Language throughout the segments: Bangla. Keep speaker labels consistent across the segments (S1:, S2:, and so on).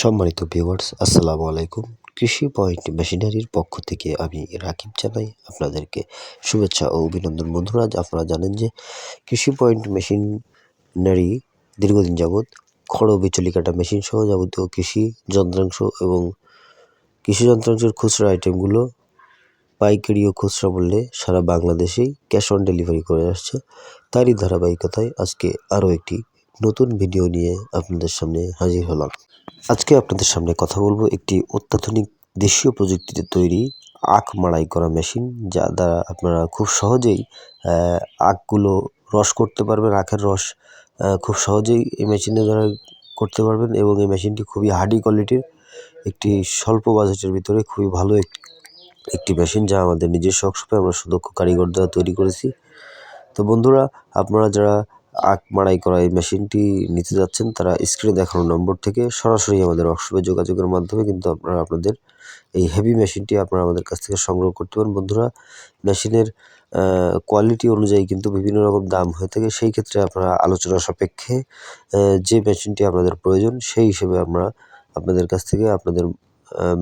S1: সম্মানিত ভিউয়ার্স আসসালামু আলাইকুম। কৃষি পয়েন্ট মেশিনারির পক্ষ থেকে আমি রাকিব জানাই আপনাদেরকে শুভেচ্ছা ও অভিনন্দন। বন্ধুরা আপনারা জানেন যে কৃষি পয়েন্ট মেশিনারি দীর্ঘদিন যাবৎ খড় বিচলি কাটা মেশিন সহ যাবতীয় কৃষি যন্ত্রাংশ এবং কৃষি যন্ত্রাংশের খুচরা আইটেমগুলো পাইকারি ও খুচরা মূল্যে সারা বাংলাদেশেই ক্যাশ অন ডেলিভারি করে আসছে। তারই ধারাবাহিকতায় আজকে আরও একটি নতুন ভিডিও নিয়ে আপনাদের সামনে হাজির হলাম। আজকে আপনাদের সামনে কথা বলব একটি অত্যাধুনিক দেশীয় প্রযুক্তিতে তৈরি আখ মাড়াই করা মেশিন, যা দ্বারা আপনারা খুব সহজেই আখগুলো রস করতে পারবেন, আখের রস খুব সহজেই এই মেশিনের দ্বারা করতে পারবেন এবং এই মেশিনটি খুবই হার্ডি কোয়ালিটির, একটি স্বল্প বাজেটের ভিতরে খুবই ভালো একটি মেশিন যা আমাদের নিজস্ব ওয়ার্কশপে আমরা সুদক্ষ কারিগর দ্বারা তৈরি করেছি। তো বন্ধুরা, আপনারা যারা আখ মাড়াই করা এই মেশিনটি নিতে যাচ্ছেন। তারা স্ক্রিনে দেখানো নম্বর থেকে সরাসরি আমাদের ওয়ার্কশপে যোগাযোগের মাধ্যমে কিন্তু আপনারা আপনাদের এই হেভি মেশিনটি আপনারা আমাদের কাছ থেকে সংগ্রহ করতে পারেন। বন্ধুরা, মেশিনের কোয়ালিটি অনুযায়ী কিন্তু বিভিন্ন রকম দাম হয়ে থাকে। সেই ক্ষেত্রে আপনারা আলোচনা সাপেক্ষে যে মেশিনটি আপনাদের প্রয়োজন, সেই হিসেবে আমরা আপনাদের কাছ থেকে আপনাদের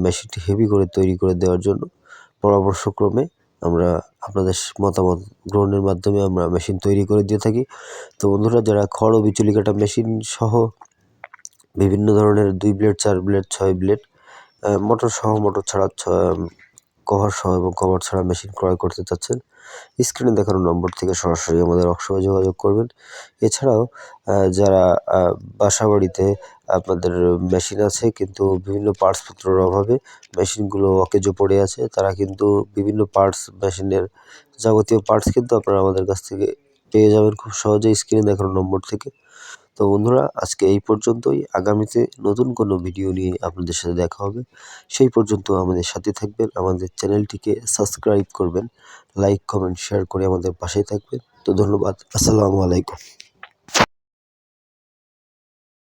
S1: মেশিনটি হেভি করে তৈরি করে দেওয়ার জন্য পরামর্শক্রমে আমরা আপনাদের মতামত গ্রহণের মাধ্যমে আমরা মেশিন তৈরি করে দিয়ে থাকি। তো বন্ধুরা, যারা খড় ও বিচুলি কাটা মেশিন সহ বিভিন্ন ধরনের দুই ব্লেড চার ব্লেড ছয় ব্লেড মোটর সহ মোটর ছাড়া কভার সহ এবং কভার ছাড়া মেশিন ক্রয় করতে চাচ্ছেন, স্ক্রিনে দেখানো নম্বর থেকে সরাসরি আমাদের ওয়ার্কশপে যোগাযোগ করবেন। এছাড়াও যারা বাসা বাড়িতে আপনাদের মেশিন আছে কিন্তু বিভিন্ন পার্টসপত্রের অভাবে মেশিনগুলো অকেজো পড়ে আছে, তারা কিন্তু বিভিন্ন পার্টস মেশিনের যাবতীয় পার্টস কিন্তু আপনারা আমাদের কাছ থেকে পেয়ে যাবেন খুব সহজেই স্ক্রিনে দেখানো নম্বর থেকে। তো বন্ধুরা, আজকে এই পর্যন্তই। আগামীতে নতুন কোনো ভিডিও নিয়ে আপনাদের সাথে দেখা হবে। সেই পর্যন্ত আমাদের সাথে থাকবেন, আমাদের চ্যানেলটিকে সাবস্ক্রাইব করবেন, লাইক, কমেন্ট, শেয়ার করে আমাদের পাশে থাকবেন। তো ধন্যবাদ, আসসালামু আলাইকুম।